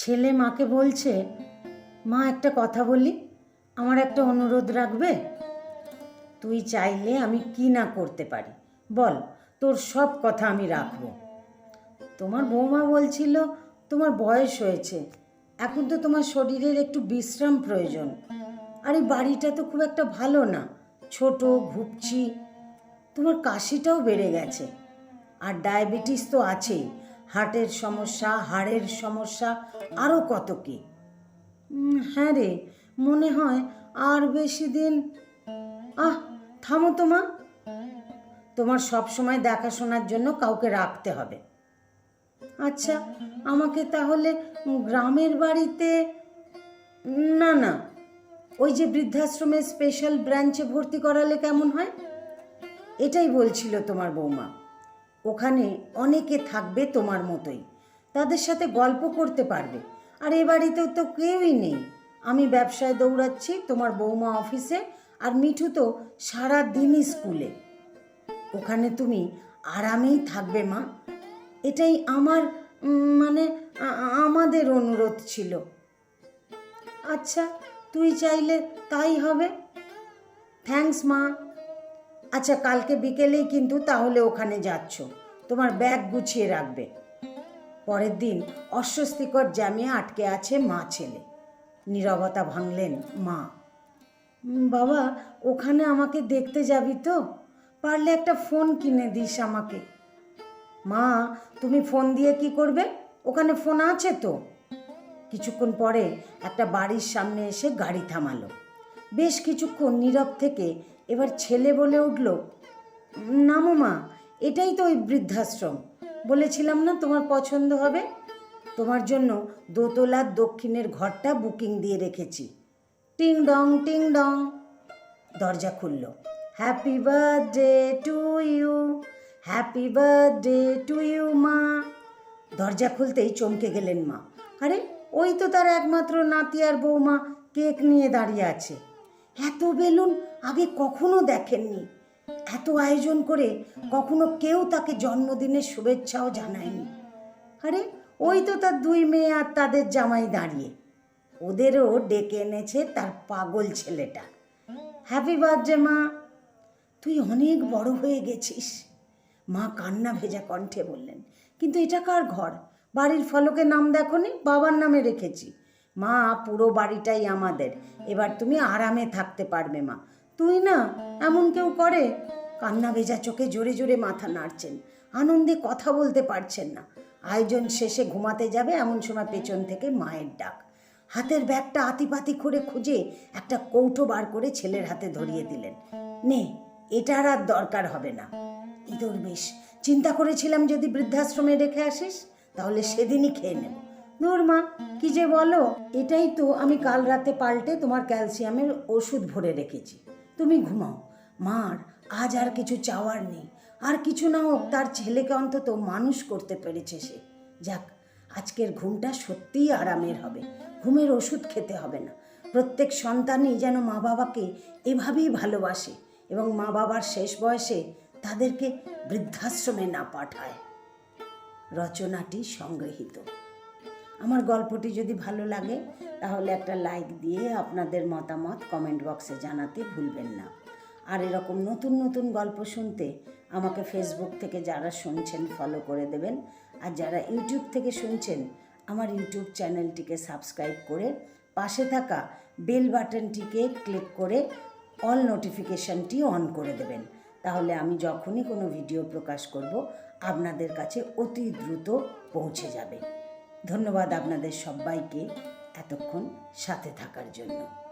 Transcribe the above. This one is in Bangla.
ছেলে মাকে বলছে, মা, একটা কথা বলি, আমার একটা অনুরোধ রাখবে? তুই চাইলে আমি কি না করতে পারি? বল, তোর সব কথা আমি রাখব। তোমার বৌমা বলছিল, তোমার বয়স হয়েছে, এখন তো তোমার শরীরের একটু বিশ্রাম প্রয়োজন। আর এই বাড়িটা তো খুব একটা ভালো না, ছোট ঘুপচি তোমার কাশিটাও বেড়ে গেছে, আর ডায়াবেটিস তো আছেই। হার্টের সমস্যা, হাড়ের সমস্যা আরও কত কি? হ্যাঁ রে, মনে হয় আর বেশি দিন আহ, থামো তো মা। তোমার সব সময় দেখাশোনার জন্য কাউকে রাখতে হবে। আচ্ছা আমাকে তাহলে গ্রামের বাড়িতে না না, ওই যে বৃদ্ধাশ্রমের স্পেশাল ব্রাঞ্চে ভর্তি করালে কেমন হয়? এটাই বলছিল তোমার বৌমা। ওখানে অনেকে থাকবে তোমার মতোই। তাদের সাথে গল্প করতে পারবে। আর এ বাড়িতেও তো কেউই নেই। আমি ব্যবসায় দৌড়াচ্ছি তোমার বৌমা অফিসে আর মিঠু তো সারা দিনই স্কুলে। ওখানে তুমি আরামেই থাকবে মা। এটাই আমার মানে আমাদের অনুরোধ ছিল। আচ্ছা তুই চাইলে তাই হবে। থ্যাঙ্কস মা। আচ্ছা কালকে বিকেলেই কিন্তু তাহলে ওখানে যাচ্ছ। তোমার ব্যাগ গুছিয়ে রাখবে। পরের দিন অস্বস্তিকর জ্যামে আটকে আছে মা ছেলে। নীরবতা ভাঙলেন মা। বাবা, ওখানে আমাকে দেখতে যাবি তো? পারলে একটা ফোন কিনে দিস আমাকে। মা, তুমি ফোন দিয়ে কি করবে? ওখানে ফোন আছে তো? কিছুক্ষণ পরে একটা বাড়ির সামনে এসে গাড়ি থামালো। বেশ কিছুক্ষণ নীরব থেকে এবার ছেলে বলে উঠল নামো মা এটাই তো ওই বৃদ্ধাশ্রম। বলেছিলাম না তোমার পছন্দ হবে? তোমার জন্য দোতলার দক্ষিণের ঘরটা বুকিং দিয়ে রেখেছি। টিং ডং টিং ডং। দরজা খুলল। Happy birthday to you, happy birthday to you, মা। দরজা খুলতেই চমকে গেলেন মা। আরে, ওই তো তার একমাত্র নাতি আর বৌমা, কেক নিয়ে দাঁড়িয়ে আছে। এত বেলুন আগে কখনো দেখেননি। এত আয়োজন করে কখনো কেউ তাকে জন্মদিনের শুভেচ্ছাও জানায়নি। আরে, ওই তো তার দুই মেয়ে আর তাদের জামাই দাঁড়িয়ে। ওদেরও ডেকে এনেছে তার পাগল ছেলেটা। হ্যাপি বার্থডে মা। তুই অনেক বড় হয়ে গেছিস। মা কান্না ভেজা কণ্ঠে বললেন, কিন্তু এটা কার ঘর? বাড়ির ফলকে নাম দেখনি, বাবার নামে রেখেছি। মা, পুরো বাড়িটাই আমাদের। এবার তুমি আরামে থাকতে পারবে মা। তুই না এমন কেউ করে? কান্না ভেজা চোখে জোরে জোরে মাথা নাড়ছেন। আনন্দে কথা বলতে পারছেন না। আয়োজন শেষে ঘুমাতে যাবে এমন সময় পেছন থেকে মায়ের ডাক। হাতের ব্যাগটা আতিপাতি করে খুঁজে একটা কৌটো বার করে ছেলের হাতে ধরিয়ে দিলেন। নে, এটার আর দরকার হবে না। ইঁদুর বেশ। চিন্তা করেছিলাম যদি বৃদ্ধাশ্রমে রেখে আসিস, তাহলে সেদিনই খেয়ে নেব। ধুর কি যে বলো? এটাই তো আমি কাল রাতে পাল্টে তোমার ক্যালসিয়ামের ওষুধ ভরে রেখেছি। তুমি ঘুমাও। মার, আজ আর কিছু চাওয়ার নেই। আর কিছু না হোক, তার ছেলেকে অন্তত মানুষ করতে পেরেছে সে। যাক, আজকের ঘুমটা সত্যিই আরামের হবে। ঘুমের ওষুধ খেতে হবে না। প্রত্যেক সন্তানই যেন মা বাবাকে এভাবেই ভালোবাসে এবং মা বাবার শেষ বয়সে তাদেরকে বৃদ্ধাশ্রমে না পাঠায়। রচনাটি সংগৃহীত। আমার গল্পটি যদি ভালো লাগে, তাহলে একটা লাইক দিয়ে আপনাদের মতামত কমেন্ট বক্সে জানাতে ভুলবেন না। আর এরকম নতুন নতুন গল্প শুনতে আমাকে ফেসবুক থেকে যারা শুনছেন ফলো করে দেবেন। আর যারা ইউটিউব থেকে শুনছেন, আমার ইউটিউব চ্যানেলটিকে সাবস্ক্রাইব করে পাশে থাকা বেল বাটনটিকে ক্লিক করে অল নোটিফিকেশনটি অন করে দেবেন। তাহলে আমি যখনই কোনো ভিডিও প্রকাশ করব, আপনাদের কাছে অতি দ্রুত পৌঁছে যাবে। ধন্যবাদ আপনাদের সবাইকে এতক্ষণ সাথে থাকার জন্য।